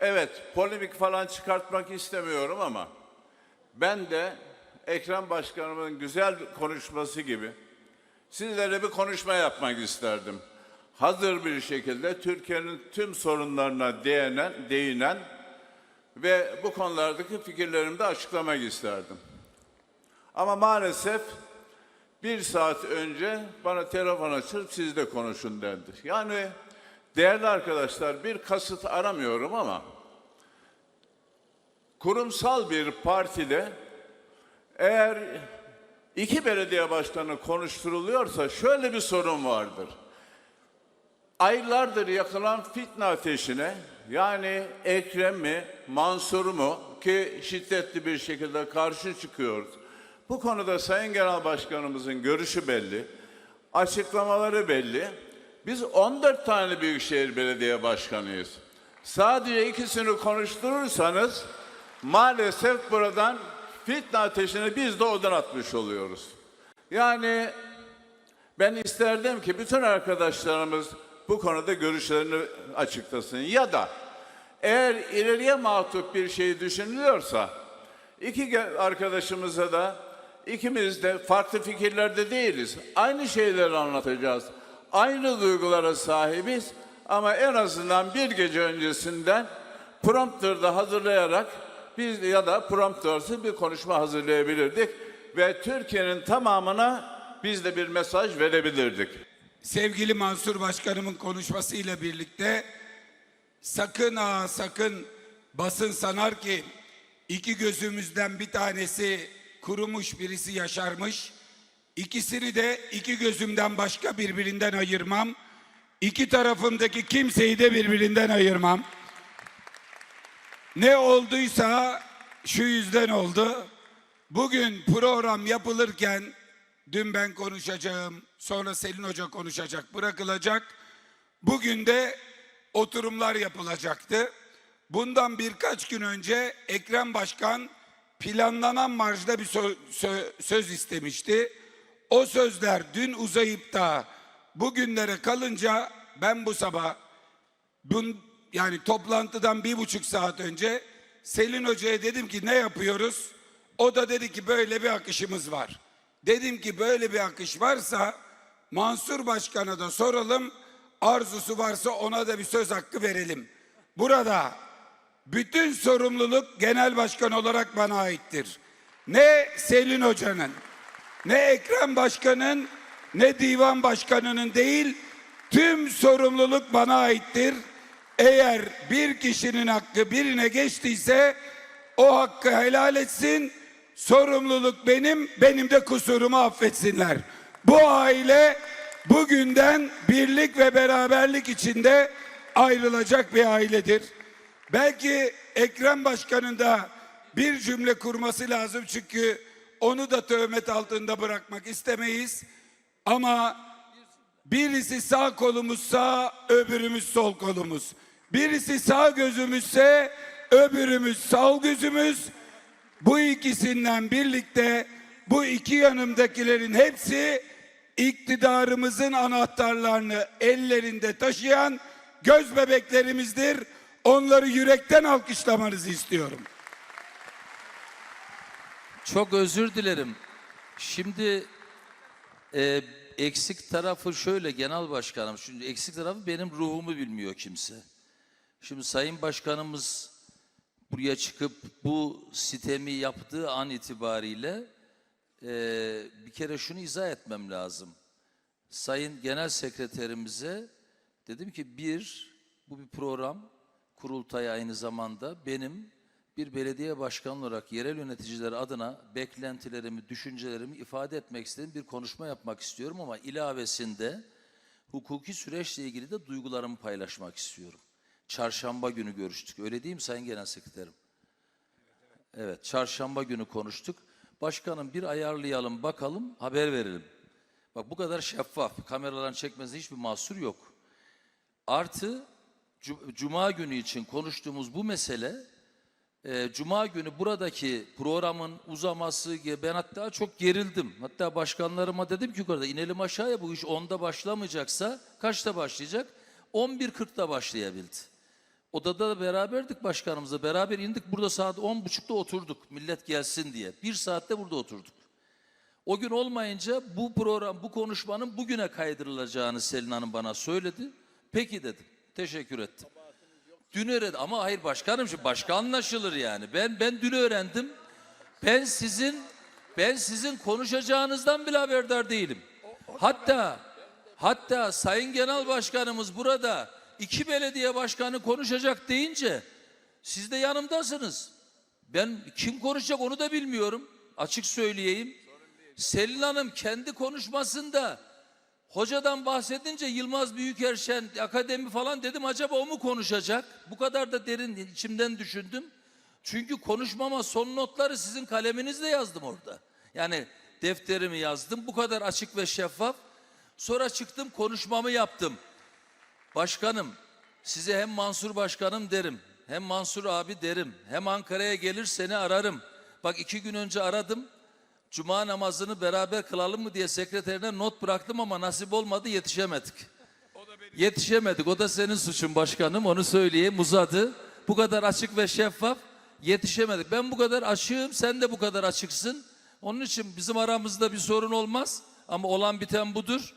Evet, polemik falan çıkartmak istemiyorum ama ben de Ekrem Başkanımın güzel konuşması gibi sizlere bir konuşma yapmak isterdim. Hazır bir şekilde Türkiye'nin tüm sorunlarına değinen, değinen ve bu konulardaki fikirlerimi de açıklamak isterdim. Ama maalesef bir saat önce bana telefon açıp siz de konuşun dendi. Yani değerli arkadaşlar bir kasıt aramıyorum ama kurumsal bir partide eğer iki belediye başkanı konuşturuluyorsa şöyle bir sorun vardır. Aylardır yakılan fitne ateşine yani Ekrem mi, Mansur mu ki şiddetli bir şekilde karşı çıkıyoruz. Bu konuda Sayın Genel Başkanımızın görüşü belli, açıklamaları belli. Biz 14 tane Büyükşehir Belediye Başkanıyız. Sadece ikisini konuşturursanız maalesef buradan fitne ateşine biz de odun atmış oluyoruz. Yani ben isterdim ki bütün arkadaşlarımız bu konuda görüşlerini açıklasın. Ya da eğer ileriye mahtup bir şey düşünülüyorsa iki arkadaşımıza da ikimiz de farklı fikirlerde değiliz. Aynı şeyleri anlatacağız. Aynı duygulara sahibiz ama en azından bir gece öncesinden prompterda hazırlayarak biz ya da promptörsüz bir konuşma hazırlayabilirdik ve Türkiye'nin tamamına biz de bir mesaj verebilirdik. sevgili Mansur Başkanımın konuşmasıyla birlikte sakın ha sakın basın sanar ki iki gözümüzden bir tanesi kurumuş birisi yaşarmış. İkisini de iki gözümden başka birbirinden ayırmam. İki tarafımdaki kimseyi de birbirinden ayırmam. Ne olduysa şu yüzden oldu. Bugün program yapılırken dün ben konuşacağım, sonra Selin Hoca konuşacak, bırakılacak. Bugün de oturumlar yapılacaktı. Bundan birkaç gün önce Ekrem Başkan planlanan marjda bir sö- sö- söz istemişti. O sözler dün uzayıp da bugünlere kalınca ben bu sabah Bun, yani toplantıdan bir buçuk saat önce Selin Hoca'ya dedim ki ne yapıyoruz? O da dedi ki böyle bir akışımız var. Dedim ki böyle bir akış varsa Mansur Başkan'a da soralım. Arzusu varsa ona da bir söz hakkı verelim. Burada bütün sorumluluk genel başkan olarak bana aittir. Ne Selin Hoca'nın, ne Ekrem Başkan'ın, ne divan başkanının değil, tüm sorumluluk bana aittir. Eğer bir kişinin hakkı birine geçtiyse o hakkı helal etsin. Sorumluluk benim, benim de kusurumu affetsinler. Bu aile bugünden birlik ve beraberlik içinde ayrılacak bir ailedir. Belki Ekrem Başkan'ın da bir cümle kurması lazım çünkü onu da töhmet altında bırakmak istemeyiz. Ama birisi sağ kolumuz sağ, öbürümüz sol kolumuz. Birisi sağ gözümüzse öbürümüz sol gözümüz. Bu ikisinden birlikte bu iki yanımdakilerin hepsi iktidarımızın anahtarlarını ellerinde taşıyan göz bebeklerimizdir. Onları yürekten alkışlamanızı istiyorum. Çok özür dilerim. Şimdi e, eksik tarafı şöyle genel başkanım. Şimdi eksik tarafı benim ruhumu bilmiyor kimse. Şimdi Sayın Başkanımız buraya çıkıp bu sitemi yaptığı an itibariyle e, bir kere şunu izah etmem lazım. Sayın Genel Sekreterimize dedim ki bir, bu bir program, kurultay aynı zamanda benim bir belediye başkanı olarak yerel yöneticiler adına beklentilerimi, düşüncelerimi ifade etmek istediğim bir konuşma yapmak istiyorum ama ilavesinde hukuki süreçle ilgili de duygularımı paylaşmak istiyorum. Çarşamba günü görüştük. Öyle değil mi Sayın Genel Sekreterim? Evet, çarşamba günü konuştuk. Başkanım bir ayarlayalım, bakalım, haber verelim. Bak bu kadar şeffaf, kameraların çekmesinde hiçbir mahsur yok. Artı cu- Cuma günü için konuştuğumuz bu mesele e, Cuma günü buradaki programın uzaması ben hatta çok gerildim. Hatta başkanlarıma dedim ki yukarıda inelim aşağıya bu iş 10'da başlamayacaksa kaçta başlayacak? 11.40'da başlayabildi. Odada da beraberdik başkanımızla. Beraber indik. Burada saat on buçukta oturduk. Millet gelsin diye. Bir saatte burada oturduk. O gün olmayınca bu program, bu konuşmanın bugüne kaydırılacağını Selin Hanım bana söyledi. Peki dedim. Teşekkür ettim. Dün öğrendim ama hayır başkanım şimdi başka anlaşılır yani. Ben ben dün öğrendim. Ben sizin ben sizin konuşacağınızdan bile haberdar değilim. Hatta hatta Sayın Genel Başkanımız burada iki belediye başkanı konuşacak deyince siz de yanımdasınız. Ben kim konuşacak onu da bilmiyorum. Açık söyleyeyim. Selin Hanım kendi konuşmasında hocadan bahsedince Yılmaz Büyükerşen akademi falan dedim acaba o mu konuşacak? Bu kadar da derin içimden düşündüm. Çünkü konuşmama son notları sizin kaleminizle yazdım orada. Yani defterimi yazdım bu kadar açık ve şeffaf. Sonra çıktım konuşmamı yaptım. Başkanım size hem Mansur Başkanım derim hem Mansur abi derim hem Ankara'ya gelir seni ararım. Bak iki gün önce aradım. Cuma namazını beraber kılalım mı diye sekreterine not bıraktım ama nasip olmadı yetişemedik. Yetişemedik. O da senin suçun başkanım. Onu söyleyeyim. Uzadı. Bu kadar açık ve şeffaf. Yetişemedik. Ben bu kadar açığım. Sen de bu kadar açıksın. Onun için bizim aramızda bir sorun olmaz. Ama olan biten budur.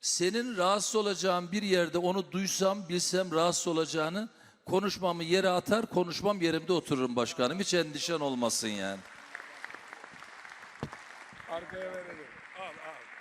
Senin rahatsız olacağın bir yerde onu duysam, bilsem rahatsız olacağını konuşmamı yere atar, konuşmam yerimde otururum başkanım. Hiç endişen olmasın yani. Arkaya verelim. Al al.